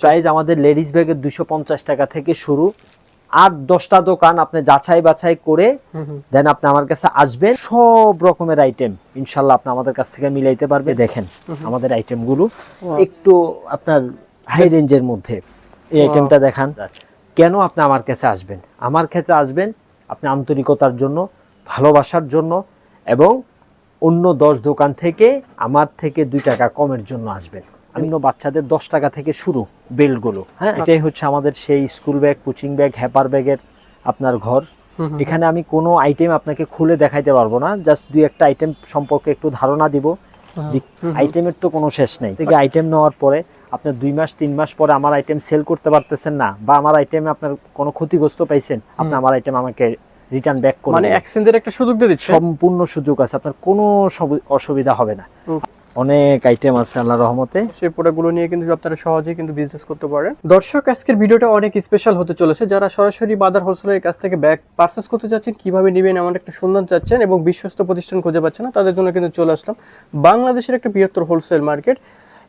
Price আমাদের ladies ব্যাগের দুশো পঞ্চাশ টাকা থেকে শুরু। আট দশটা দোকান আপনি যাচাই বাছাই করে দেন আপনি আমার কাছে আসবেন। সব রকমের আইটেম ইনশাল্লাহ আপনি আমাদের কাছ থেকে মিলাইতে পারবে দেখেন আমাদের আইটেমগুলো একটু আপনার হাই রেঞ্জের মধ্যে। এই আইটেমটা দেখান। কেন আপনি আমার কাছে আসবেন? আমার কাছে আসবেন আপনি আন্তরিকতার জন্য ভালোবাসার জন্য এবং অন্য দশ দোকান থেকে আমার থেকে দুই টাকা কমের জন্য আসবেন। অন্য বাচ্চাদের দশ টাকা থেকে শুরু বেল্টগুলো হ্যাঁ। এটাই হচ্ছে আমাদের সেই স্কুল ব্যাগ কোচিং ব্যাগ হ্যাপার ব্যাগের আপনার ঘর। এখানে আমি কোনো আইটেম আপনাকে খুলে দেখাইতে পারব না জাস্ট দুই একটা আইটেম সম্পর্কে একটু ধারণা দিব যে আইটেমের তো কোনো শেষ নেই। থেকে আইটেম নেওয়ার পরে আপনার দুই মাস তিন মাস পরে আমার আইটেম সেল করতে পারতেছেন না বা আমার আইটেমে আপনার কোনো ক্ষতিগ্রস্ত পাইছেন আপনি আমার আইটেম আমাকে রিটার্ন ব্যাক করে মানে। এক্সচেঞ্জের একটা সুযোগ দিয়ে দিচ্ছে। সম্পূর্ণ সুযোগ আছে আপনার কোনো অসুবিধা হবে না। অনেক আইটেম আছে আল্লাহ রহমতে। সেই প্রোডাক্টগুলো নিয়ে কিন্তু আপনারা সহজেই কিন্তু বিজনেস করতে পারেন। দর্শক, আজকের ভিডিওটা অনেক স্পেশাল হতে চলেছে। যারা সরাসরি বাজার হোলসেলের কাছ থেকে ব্যাগ পার্সেস করতে চাচ্ছেন, কীভাবে নেবেন, এমন একটা সন্ধান চাচ্ছেন এবং বিশ্বস্ত প্রতিষ্ঠান খুঁজে পাচ্ছেন না, তাদের জন্য কিন্তু চলে আসলাম। বাংলাদেশের একটা বৃহত্তর হোলসেল মার্কেট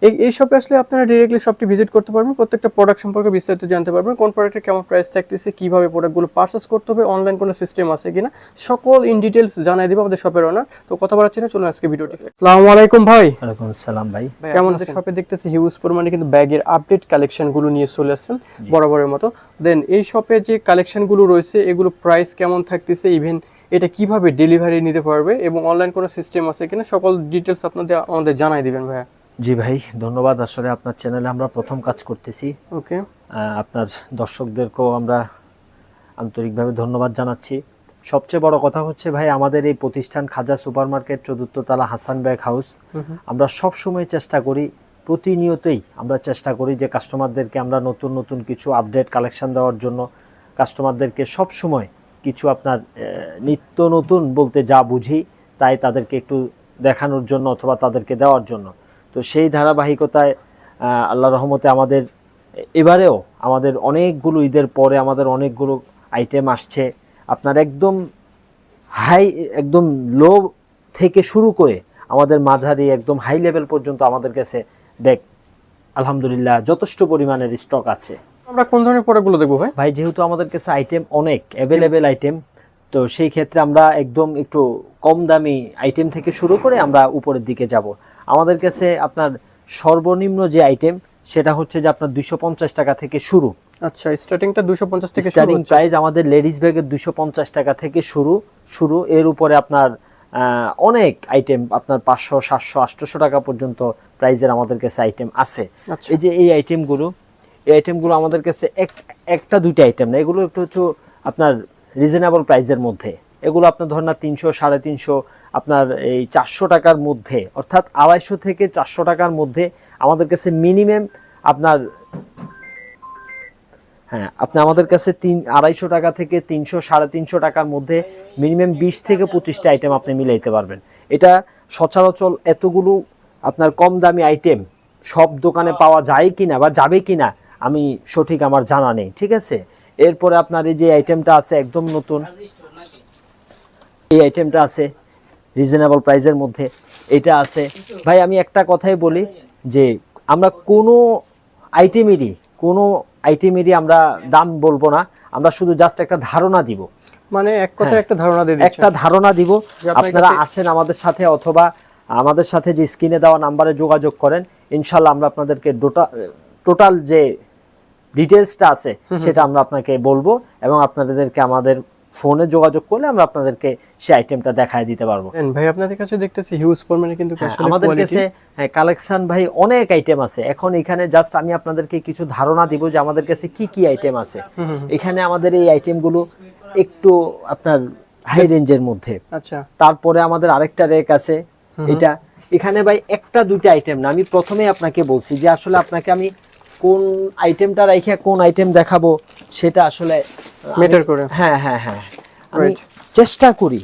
এই এই শপে আসলে আপনারা ডিরেক্টলি শপটি ভিজিট করতে পারবেন। প্রত্যেকটা প্রোডাক্ট সম্পর্কে বিস্তারিত জানতে পারবেন। কোন প্রোডাক্টের কেমন প্রাইস থাকতেছে কীভাবে প্রোডাক্টগুলো পারচেস করতে হবে অনলাইন কোনো সিস্টেম আছে কিনা সকল ইন ডিটেলস জানাই দিব আমাদের শপের ওনার তো কথা বলার জন্য চলুন আজকে ভিডিওটি আসসালামু আলাইকুম ভাই। ওয়ালাইকুম আসসালাম ভাই। কেমন আমাদের শপে দেখতেছি? হিউজ পরিমাণে কিন্তু ব্যাগের আপডেট কালেকশনগুলো নিয়ে চলে আসছেন বরাবরের মতো। দেন এই শপে যে কালেকশনগুলো রয়েছে এগুলো প্রাইস কেমন থাকতেছে ইভেন এটা কীভাবে ডেলিভারি নিতে পারবে এবং অনলাইন কোনো সিস্টেম আছে কিনা সকল ডিটেলস আপনাদের আমাদের জানাই দিবেন ভাইয়া। জি ভাই ধন্যবাদ। আসলে আপনার চ্যানেলে আমরা প্রথম কাজ করতেছি। ওকে আপনার দর্শকদেরকেও আমরা আন্তরিকভাবে ধন্যবাদ জানাচ্ছি। সবচেয়ে বড় কথা হচ্ছে ভাই আমাদের এই প্রতিষ্ঠান খাজা সুপার মার্কেট চতুর্থ তলা হাসান ব্যাগ হাউস। আমরা সব সময় চেষ্টা করি প্রতিনিয়তই আমরা চেষ্টা করি যে কাস্টমারদেরকে আমরা নতুন নতুন কিছু আপডেট কালেকশন দেওয়ার জন্য। কাস্টমারদেরকে সব সময় কিছু আপনার নিত্য নতুন বলতে যা বুঝি তাই তাদেরকে একটু দেখানোর জন্য অথবা তাদেরকে দেওয়ার জন্য। তো সেই ধারাবাহিকতায় আল্লাহ রহমতে আমাদের এবারেও আমাদের অনেকগুলো ঈদের পরে আমাদের অনেকগুলো আইটেম আসছে। আপনার একদম হাই একদম লো থেকে শুরু করে আমাদের মাঝারি একদম হাই লেভেল পর্যন্ত আমাদের কাছে ব্যাগ আলহামদুলিল্লাহ যথেষ্ট পরিমাণের স্টক আছে। আমরা কোন ধরনের প্রোডাক্টগুলো দেখব ভাই? ভাই যেহেতু আমাদের কাছে আইটেম অনেক অ্যাভেলেবেল আইটেম তো সেই ক্ষেত্রে আমরা একদম একটু কম দামি আইটেম থেকে শুরু করে আমরা উপরের দিকে যাব। আমাদের কাছে আপনার সর্বনিম্ন যে আইটেম সেটা হচ্ছে যে আপনার দুইশো পঞ্চাশ টাকা থেকে শুরু। আচ্ছা স্টার্টিংটা দুশো পঞ্চাশ থেকে স্টার্টিং প্রাইস আমাদের লেডিস ব্যাগের দুইশো পঞ্চাশ টাকা থেকে শুরু শুরু। এর উপরে আপনার অনেক আইটেম আপনার পাঁচশো সাতশো আটশোশো টাকা পর্যন্ত প্রাইজের আমাদের কাছে আইটেম আছে। আচ্ছা। এই যে এই আইটেমগুলো এই আইটেমগুলো আমাদের কাছে এক একটা দুইটা আইটেম না এগুলো একটু হচ্ছে আপনার রিজনেবল প্রাইসের মধ্যে। এগুলো আপনার ধরেন না তিনশো সাড়ে তিনশো আপনার এই চারশো টাকার মধ্যে, অর্থাৎ আড়াইশো থেকে চারশো টাকার মধ্যে আমাদের কাছে মিনিমাম আপনার হ্যাঁ আপনি আমাদের কাছে তিন, আড়াইশো টাকা থেকে তিনশো, সাড়ে তিনশো টাকার মধ্যে মিনিমাম বিশ থেকে পঁচিশটা আইটেম আপনি মিলাইতে পারবেন। এটা সচরাচর এতগুলো আপনার কম দামি আইটেম সব দোকানে পাওয়া যায় কি না বা যাবে কিনা আমি সঠিক আমার জানা নেই, ঠিক আছে? এরপরে আপনার এই যে আইটেমটা আছে একদম নতুন, এই আইটেমটা আছে রিজনেবল প্রাইসের মধ্যে এটা আছে। ভাই আমি একটা কথাই বলি যে আমরা কোনো আইটেমেরই কোনো আইটেমেরই আমরা দাম বলব না। আমরা শুধু জাস্ট একটা ধারণা দিব। মানে এক কথায় একটা ধারণা দিব একটা ধারণা দিব। আপনারা আসেন আমাদের সাথে অথবা আমাদের সাথে যে স্ক্রিনে দেওয়া নাম্বারে যোগাযোগ করেন ইনশাল্লাহ আমরা আপনাদেরকে টোটাল যে ডিটেলসটা আছে সেটা আমরা আপনাকে বলব এবং আপনাদেরকে আমাদের ফোনে যোগাযোগ করলে আমরা আপনাদেরকে সেই আইটেমটা দেখায় দিতে পারব। ভাই আপনাদের কাছে দেখতেছি হিউজ পরিমাণে কিন্তু হ্যাঁ, আমাদের কাছে কালেকশন ভাই অনেক আইটেম আছে। এখন এখানে জাস্ট আমি আপনাদেরকে কিছু ধারণা দিব যে আমাদের কাছে কি কি আইটেম আছে। এখানে আমাদের এই আইটেমগুলো একটু আপনার হাই রেঞ্জের মধ্যে। আচ্ছা। তারপরে আমাদের আরেকটা রেক আছে। এটা এখানে ভাই একটা দুইটা আইটেম না আমি প্রথমেই আপনাকে বলছি যে আসলে আপনাকে আমি কোন আইটেমটা রাইখা কোন আইটেম দেখাবো সেটা আসলে Matter করে। হ্যাঁ হ্যাঁ হ্যাঁ। আমি চেষ্টা করি।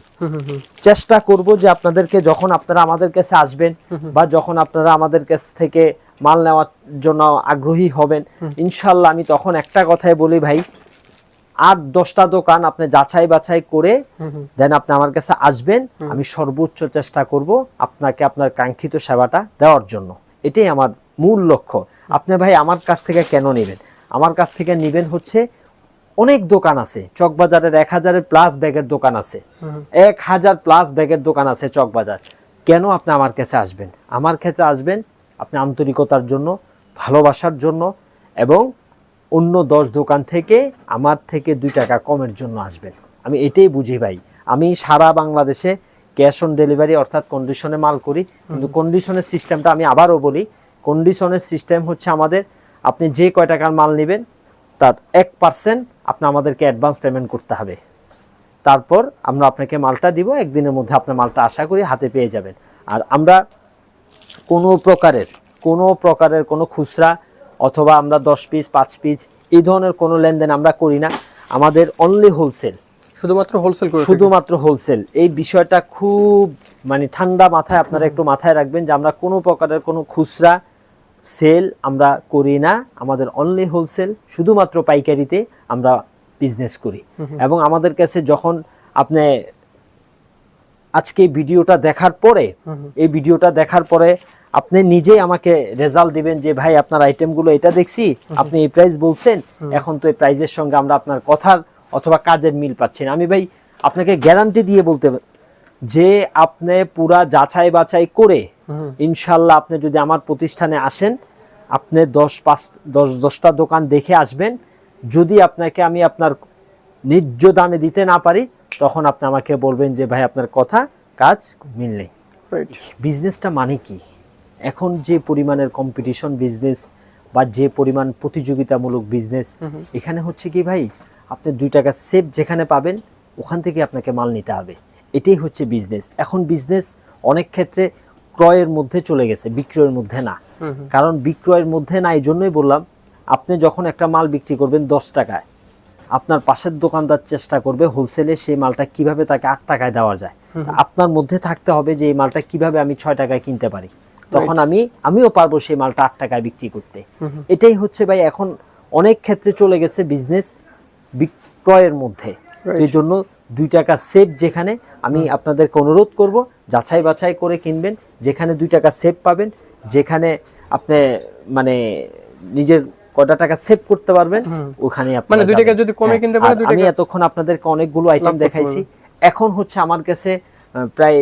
চেষ্টা করব যে আপনাদেরকে যখন আপনারা আমাদের কাছে আসবেন বা যখন আপনারা আমাদের কাছ থেকে মাল নেওয়ার জন্য আগ্রহী হবেন ইনশাল্লাহ আমি তখন একটা কথাই বলি ভাই আট দশটা দোকান আপনি যাচাই বাছাই করে দেন আপনি আমার কাছে আসবেন আমি সর্বোচ্চ চেষ্টা করব আপনাকে আপনার কাঙ্ক্ষিত সেবাটা দেওয়ার জন্য। এটাই আমার মূল লক্ষ্য। আপনি ভাই আমার কাছ থেকে কেন নেবেন? আমার কাছ থেকে নেবেন হচ্ছে অনেক দোকান আছে। চকবাজারের এক হাজারের প্লাস ব্যাগের দোকান আছে। এক হাজার প্লাস ব্যাগের দোকান আছে চকবাজার। কেন আপনি আমার কাছে আসবেন? আমার কাছে আসবেন আপনি আন্তরিকতার জন্য ভালোবাসার জন্য এবং অন্য দশ দোকান থেকে আমার থেকে দুই টাকা কমের জন্য আসবেন। আমি এটাই বুঝি ভাই। আমি সারা বাংলাদেশে ক্যাশ অন ডেলিভারি অর্থাৎ কন্ডিশনে মাল করি কিন্তু কন্ডিশনের সিস্টেমটা আমি আবারও বলি কন্ডিশনের সিস্টেম হচ্ছে আমাদের আপনি যে কয় টাকার মাল নেবেন তার এক পার্সেন্ট আপনি আমাদেরকে অ্যাডভান্স পেমেন্ট করতে হবে। তারপর আমরা আপনাকে মালটা দিব একদিনের মধ্যে আপনার মালটা আশা করি হাতে পেয়ে যাবেন। আর আমরা কোনো প্রকারের কোনো প্রকারের কোনো খুচরা অথবা আমরা দশ পিস পাঁচ পিস এই ধরনের কোনো লেনদেন আমরা করি না। আমাদের অনলি হোলসেল শুধুমাত্র হোলসেল শুধুমাত্র হোলসেল এই বিষয়টা খুব মানে ঠান্ডা মাথায় আপনারা একটু মাথায় রাখবেন যে আমরা কোনো প্রকারের কোনো খুচরা সেল আমরা করি না আমাদের অনলি হোলসেল শুধুমাত্র পাইকারিতে আমরা বিজনেস করি। এবং আমাদের কাছে যখন আপনি আজকে ভিডিওটা দেখার পরে এই ভিডিওটা দেখার পরে আপনি নিজেই আমাকে রেজাল্ট দিবেন যে ভাই আপনার আইটেমগুলো এটা দেখছি আপনি এই প্রাইস বলছেন এখন তো এই প্রাইজের সঙ্গে আমরা আপনার কথার অথবা কাজের মিল পাচ্ছি না। আমি ভাই আপনাকে গ্যারান্টি দিয়ে বলতে যে আপনি পুরা যাচাই বাছাই করে ইনশাল্লাহ আপনি যদি আমার প্রতিষ্ঠানে আসেন আপনি দশ পাঁচ দশ দশটা দোকান দেখে আসবেন। যদি আপনাকে আমি আপনার ন্যায্য দামে দিতে না পারি তখন আপনি আমাকে বলবেন যে ভাই আপনার কথা কাজ মিল নেই। বিজনেসটা মানে কি? এখন যে পরিমাণের কম্পিটিশন বিজনেস বা যে পরিমাণ প্রতিযোগিতামূলক বিজনেস এখানে হচ্ছে কি ভাই আপনি দুই টাকা সেভ যেখানে পাবেন ওখান থেকে আপনাকে মাল নিতে হবে। এটাই হচ্ছে বিজনেস এখন বিজনেস অনেক ক্ষেত্রে ক্রয়ের মধ্যে চলে গেছে বিক্রয়ের মধ্যে না। কারণ বিক্রয়ের মধ্যে না এই জন্যই বললাম আপনি যখন একটা মাল বিক্রি করবেন দশ টাকায় আপনার পাশের দোকানদার চেষ্টা করবে হোলসেলে সেই মালটা কীভাবে তাকে আট টাকায় দেওয়া যায়। আপনার মধ্যে থাকতে হবে যে এই মালটা কীভাবে আমি ছয় টাকায় কিনতে পারি। তখন আমি আমিও পারব সেই মালটা আট টাকায় বিক্রি করতে। এটাই হচ্ছে ভাই এখন অনেক ক্ষেত্রে চলে গেছে বিজনেস বিক্রয়ের মধ্যে। এই জন্য দুই টাকা সেভ যেখানে আমি আপনাদেরকে অনুরোধ করব যাচাই বাছাই করে কিনবেন যেখানে দুই টাকা সেভ পাবেন যেখানে আপনি মানে নিজের কটা টাকা সেভ করতে পারবেন ওখানে মানে দুই টাকা যদি কমে কিনতে পারে, আমি এতক্ষণ আপনাদেরকে অনেকগুলো আইটেম দেখাইছি। এখন হচ্ছে আমার কাছে প্রায়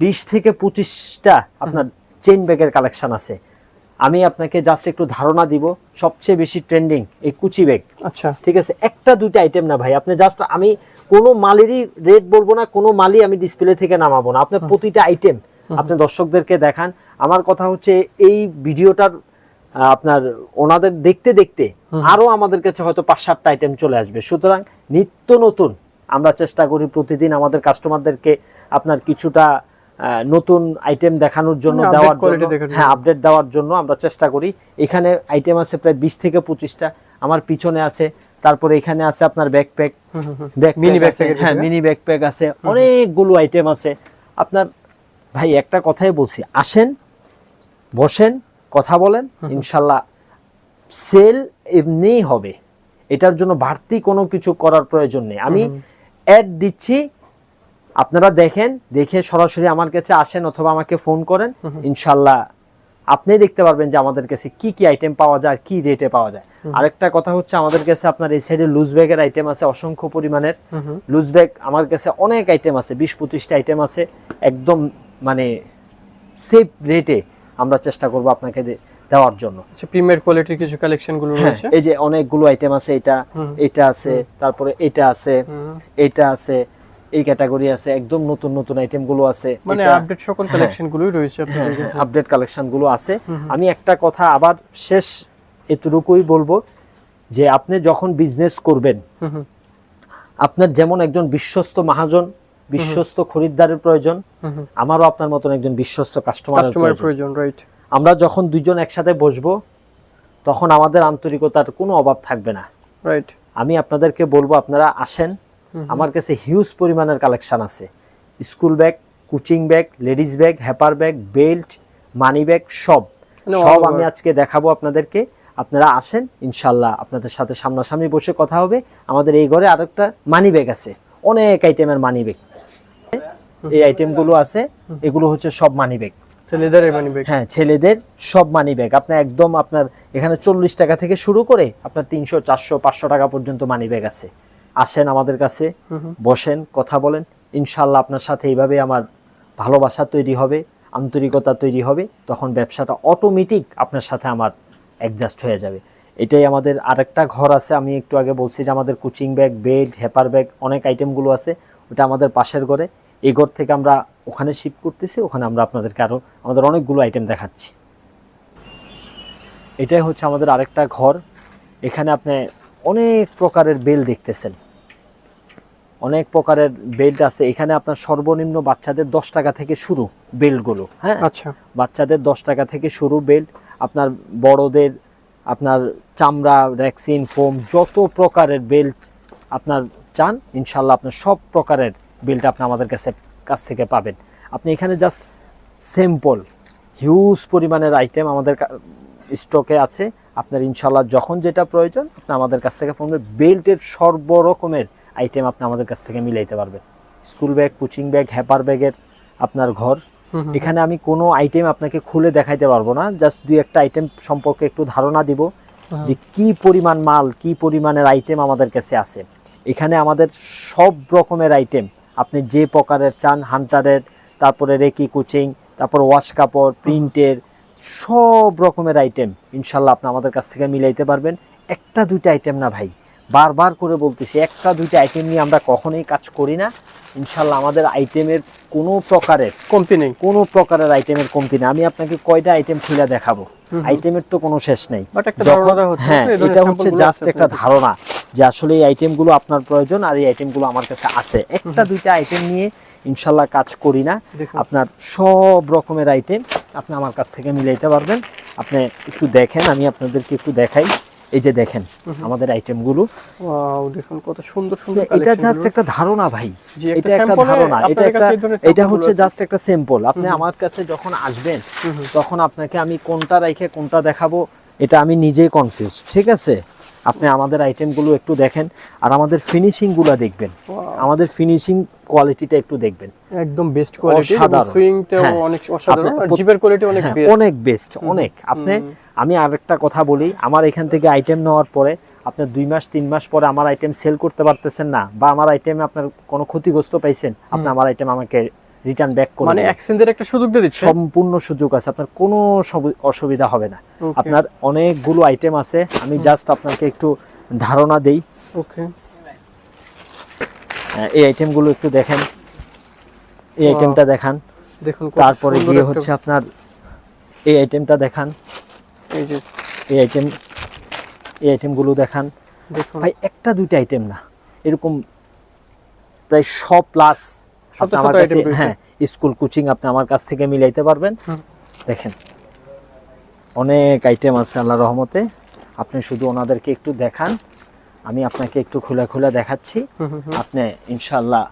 বিশ থেকে পঁচিশটা আপনার চেইন ব্যাগের কালেকশন আছে। আমি আপনাকে জাস্ট একটু ধারণা দিব সবচেয়ে বেশি ট্রেন্ডিং এই কুচি ব্যাগ আচ্ছা। ঠিক আছে? একটা দুইটা আইটেম না ভাই আপনি জাস্ট আমি কোনো মালেরই রেট বলব না কোনো মালই আমি ডিসপ্লে থেকে নামাবো না। আপনি প্রতিটা আইটেম আপনি দর্শকদেরকে দেখান। আমার কথা হচ্ছে এই ভিডিওটার আপনার ওনাদের দেখতে দেখতে আরও আমাদের কাছে হয়তো পাঁচ সাতটা আইটেম চলে আসবে। সুতরাং নিত্য নতুন আমরা চেষ্টা করি প্রতিদিন আমাদের কাস্টমারদেরকে আপনার কিছুটা নতুন আইটেম দেখানোর জন্য দেওয়ার জন্য হ্যাঁ আপডেট দেওয়ার জন্য আমরা চেষ্টা করি। এখানে আইটেম আছে প্রায় বিশ থেকে পঁচিশটা। আমার পিছনে আছে তারপরে এখানে আছে আপনার ব্যাকপ্যাক Mini ব্যাকপ্যাক হ্যাঁ? মিনি ব্যাকপ্যাক আছে অনেকগুলো আইটেম আছে। আপনার ভাই একটা কথাই বলছি আসেন বসেন কথা বলেন ইনশাল্লাহ সেল এমনিই হবে। এটার জন্য বাড়তি কোনো কিছু করার প্রয়োজন নেই। আমি অ্যাড দিচ্ছি আপনারা দেখেন দেখে সরাসরি আমার কাছে আসেন অথবা আমাকে ফোন করেন ইনশাল্লাহ আপনি দেখতে পারবেন যে আমাদের কাছে কি কি আইটেম পাওয়া যায় আর কি রেটে পাওয়া যায়। আরেকটা কথা হচ্ছে আমাদের কাছে আপনার এই সাইডে লুজ ব্যাগের আইটেম আছে অসংখ্য পরিমাণের। লুজ ব্যাগ আমার কাছে অনেক আইটেম আছে বিশ পঁচিশটা আইটেম আছে। একদম মানে সেফ রেটে আমরা চেষ্টা করব আপনাকে দেওয়ার জন্য। আচ্ছা প্রিমিয়ার কোয়ালিটির কিছু কালেকশনগুলো হ্যাঁ, রয়েছে? এই যে অনেকগুলো আইটেম আছে এটা এটা আছে তারপরে এটা আছে এটা আছে। এই ক্যাটাগরি আছে একদম নতুন নতুন আইটেমগুলো আছে। মানে আপডেট সকল কালেকশন গুলোই রয়েছে আপনাদের কাছে। আপডেট কালেকশনগুলো আছে। আমি একটা কথা আবার শেষ এতটুকুই বলব যে আপনি যখন বিজনেস করবেন আপনার যেমন একজন বিশ্বস্ত মহাজন বিশ্বস্ত খরিদ্দারের প্রয়োজন আমারও আপনার মতন একজন বিশ্বস্ত কাস্টমারের প্রয়োজন। রাইট আমরা যখন দুইজন একসাথে বসবো তখন আমাদের আন্তরিকতার কোনো অভাব থাকবে না। রাইট আমি আপনাদেরকে বলব আপনারা আসেন আমার কাছে হিউজ পরিমাণের কালেকশন আছে। School bag coaching bag ladies bag হ্যাপার bag belt money bag সব। সব আমি আজকে দেখাবো আপনাদেরকে। আপনারা আসেন ইনশাল্লাহ আপনাদের সাথে সামনাসামনি বসে কথা হবে। আমাদের এই ঘরে আরেকটা মানি ব্যাগ আছে। অনেক আইটেমের মানি ব্যাগ এই আইটেমগুলো আছে। এগুলো হচ্ছে সব মানি ব্যাগ ছেলেদের মানি ব্যাগ হ্যাঁ ছেলেদের সব মানি ব্যাগ আপনার একদম আপনার এখানে চল্লিশ টাকা থেকে শুরু করে আপনার তিনশো চারশো পাঁচশো টাকা পর্যন্ত মানি ব্যাগ আছে। আসেন আমাদের কাছে বসেন কথা বলেন। ইনশাল্লাহ আপনার সাথে এইভাবে আমার ভালোবাসা তৈরি হবে আন্তরিকতা তৈরি হবে তখন ব্যবসাটা অটোমেটিক আপনার সাথে আমার অ্যাডজাস্ট হয়ে যাবে। এটাই আমাদের আরেকটা ঘর আছে আমি একটু আগে বলছি যে আমাদের কোচিং ব্যাগ বেড হেপার ব্যাগ অনেক আইটেমগুলো আছে ওটা আমাদের পাশের ঘরে। এই ঘর থেকে আমরা ওখানে শিফট করতেছি ওখানে আমরা আপনাদেরকে আরও আমাদের অনেকগুলো আইটেম দেখাচ্ছি। এটাই হচ্ছে আমাদের আরেকটা ঘর। এখানে আপনি অনেক প্রকারের বেল দেখতেছেন। অনেক প্রকারের বেল্ট আছে। এখানে আপনার সর্বনিম্ন বাচ্চাদের দশ টাকা থেকে শুরু বেল্টগুলো হ্যাঁ? আচ্ছা। বাচ্চাদের দশ টাকা থেকে শুরু বেল্ট আপনার বড়দের আপনার চামড়া ভ্যাকসিন ফোম যত প্রকারের বেল্ট আপনার চান ইনশাল্লাহ আপনার সব প্রকারের বেল্ট আপনি আমাদের কাছে কাছ থেকে পাবেন। আপনি এখানে জাস্ট স্যাম্পল হিউজ পরিমাণের আইটেম আমাদের স্টকে আছে। আপনার ইনশাল্লাহ যখন যেটা প্রয়োজন আপনি আমাদের কাছ থেকে ফোন বেল্টের সর্বরকমের আইটেম আপনি আমাদের কাছ থেকে মিলাইতে পারবেন। স্কুল ব্যাগ কোচিং ব্যাগ হ্যাপার ব্যাগের আপনার ঘর। এখানে আমি কোনো আইটেম আপনাকে খুলে দেখাইতে পারব না জাস্ট দুই একটা আইটেম সম্পর্কে একটু ধারণা দিব যে কি পরিমাণ মাল কি পরিমাণের আইটেম আমাদের কাছে আছে। এখানে আমাদের সব রকমের আইটেম আপনি যে প্রকারের চান হান্টারের তারপরে রেকি কোচিং তারপর ওয়াশ কাপড় প্রিন্টের সব রকমের আইটেম ইনশাল্লাহ আপনি আমাদের কাছ থেকে মিলাইতে পারবেন। একটা দুইটা আইটেম না ভাই বারবার করে বলতেছি একটা দুইটা আইটেম নিয়ে আমরা কখনোই কাজ করি না। ইনশাল্লাহ আমাদের আইটেমের কোনো প্রকারের কমতি নেই। কোনো প্রকারের আইটেমের কমতি না আমি আপনাকে কয়টা আইটেম খুলে দেখাবো? আইটেমের তো কোনো শেষ নেই। হ্যাঁ এটা হচ্ছে জাস্ট একটা ধারণা যে আসলে এই আইটেমগুলো আপনার প্রয়োজন আর এই আইটেমগুলো আমার কাছে আছে। একটা দুইটা আইটেম নিয়ে ইনশাল্লাহ কাজ করি না। আপনার সব রকমের আইটেম আপনি আমার কাছ থেকে মিলাইতে পারবেন। আপনি একটু দেখেন আমি আপনাদেরকে একটু দেখাই। এই যে দেখেন আমাদের আইটেমগুলো ওয়াও দেখুন কত সুন্দর সুন্দর এটা জাস্টগুলো। একটা ধারণা ভাই। এটা একটা ধারণা। এটা একটা এটা হচ্ছে গুলো জাস্ট একটা স্যাম্পল আপনি আমার কাছে যখন আসবেন তখন আপনাকে আমি কোনটা রেখে কোনটা দেখাবো এটা আমি নিজেই কনফিউজ ঠিক আছে? আপনি আমাদের আইটেমগুলো একটু দেখেন আর আমাদের ফিনিশিংগুলো দেখবেন। আমাদের ফিনিশিং কোয়ালিটিটা একটু দেখবেন। একদম বেস্ট কোয়ালিটি সুইংটাও হ্যাঁ। অনেক অসাধারণ আর জিপের কোয়ালিটি অনেক হ্যাঁ, বেস্ট অনেক বেস্ট অনেক। আপনি আমি আরেকটা কথা বলি আমার এখান থেকে আইটেম নেওয়ার পরে আপনি দুই মাস তিন মাস পরে আমার আইটেম সেল করতে পারতেছেন না বা আমার আইটেমে আপনার কোনো ক্ষতিগ্রস্ত পাইছেন আপনি আমার আইটেম আমাকে রিটার্ন ব্যাক করে মানে। এক্সচেঞ্জের একটা সুযোগ দিয়ে দিচ্ছে সম্পূর্ণ সুযোগ আছে আপনার কোনো অসুবিধা হবে না. আপনার অনেকগুলো আইটেম আছে আমি জাস্ট আপনাকে একটু ধারণা দেই। ওকে এই আইটেমগুলো একটু দেখেন। এই আইটেমটা দেখান। দেখুন তারপরে গিয়ে হচ্ছে আপনার এই আইটেমটা দেখান। এই যে এই আইটেম এই আইটেমগুলো দেখান। দেখুন। ভাই একটা দুইটা আইটেম না। এরকম প্রায় শ প্লাস আমার কাছে হ্যাঁ স্কুল কোচিং আপনি আমার কাছ থেকে মিলাইতে পারবেন। দেখেন অনেক আইটেম আছে আল্লাহ রহমতে। আপনি শুধু ওনাদেরকে একটু দেখান। আমি আপনাকে একটু খুলে খুলে দেখাচ্ছি। আপনি ইনশাল্লাহ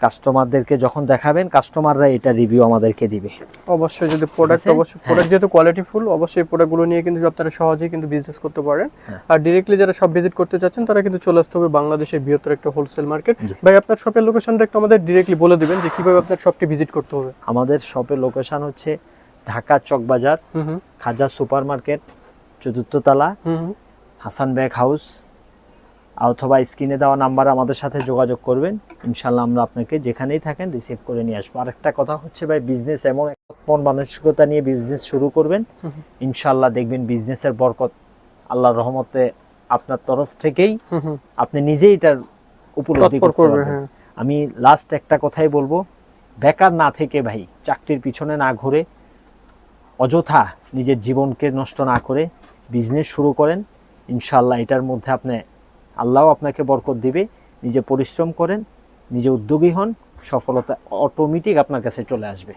কাস্টমারদেরকে যখন দেখাবেন কাস্টমাররা এটা রিভিউ আমাদেরকে দিবে অবশ্যই যদি প্রোডাক্ট অবশ্যই প্রোডাক্ট যেহেতু কোয়ালিটি ফুল অবশ্যই প্রোডাক্টগুলো নিয়ে কিন্তু আপনারা সহজেই কিন্তু বিজনেস করতে পারেন হ্যাঁ। আর ডিরেক্টলি যারা সব ভিজিট করতে চাচ্ছেন তারা কিন্তু চলে আসতে হবে বাংলাদেশের বৃহত্তর একটা হোলসেল মার্কেট। ভাই আপনার শপের লোকেশনটা একটু আমাদের ডিরেক্টলি বলে দিবেন যে কীভাবে আপনার শপটি ভিজিট করতে হবে আমাদের শপের লোকেশন হচ্ছে ঢাকা চকবাজার খাজা সুপার মার্কেট চতুর্থ তলা। হাসান ব্যাগ হাউস অথবা স্ক্রিনে দেওয়া নাম্বারে আমাদের সাথে যোগাযোগ করবেন। ইনশাল্লাহ আমরা আপনাকে যেখানেই থাকেন রিসিভ করে নিয়ে আসব। আরেকটা কথা হচ্ছে ভাই বিজনেস এমন একটা মানসিকতা নিয়ে বিজনেস শুরু করবেন। ইনশাল্লাহ দেখবেন বিজনেসের বরকত আল্লাহর রহমতে আপনার তরফ থেকেই। আপনি নিজেই এটার উপলব্ধি তৎপর করতে করবে, পারবেন। হ্যাঁ। আমি লাস্ট একটা কথাই বলব বেকার না থেকে ভাই চাকরির পিছনে না ঘুরে অযথা নিজের জীবনকে নষ্ট না করে বিজনেস শুরু করেন। ইনশাল্লাহ এটার মধ্যে আপনি আল্লাহ আপনাকে বরকত দিবে, নিজে পরিশ্রম করেন, নিজে উদ্যোগী হন, সফলতা অটোমেটিক আপনার কাছে চলে আসবে।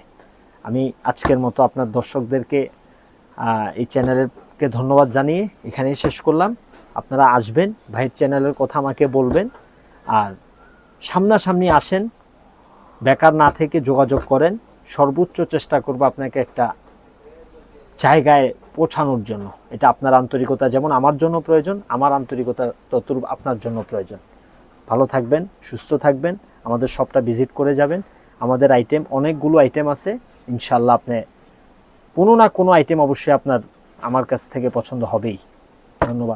আমি আজকের মতো আপনার দর্শকদেরকে এই চ্যানেলেরকে ধন্যবাদ জানিয়ে এখানেই শেষ করলাম। আপনারা আসবেন, ভাইয়ের চ্যানেলের কথা আমাকে বলবেন, আর সামনাসামনি আসেন, বেকার না থেকে যোগাযোগ করেন, সর্বোচ্চ চেষ্টা করব আপনাকে একটা জায়গায় পৌঁছানোর জন্য। এটা আপনার আন্তরিকতা যেমন আমার জন্য প্রয়োজন, আমার আন্তরিকতা ততরূপ আপনার জন্য প্রয়োজন। ভালো থাকবেন, সুস্থ থাকবেন, আমাদের সবটা ভিজিট করে যাবেন। আমাদের আইটেম, অনেকগুলো আইটেম আছে। ইনশাল্লাহ আপনি কোনো না কোনো আইটেম অবশ্যই আপনার, আমার কাছ থেকে পছন্দ হবেই। ধন্যবাদ।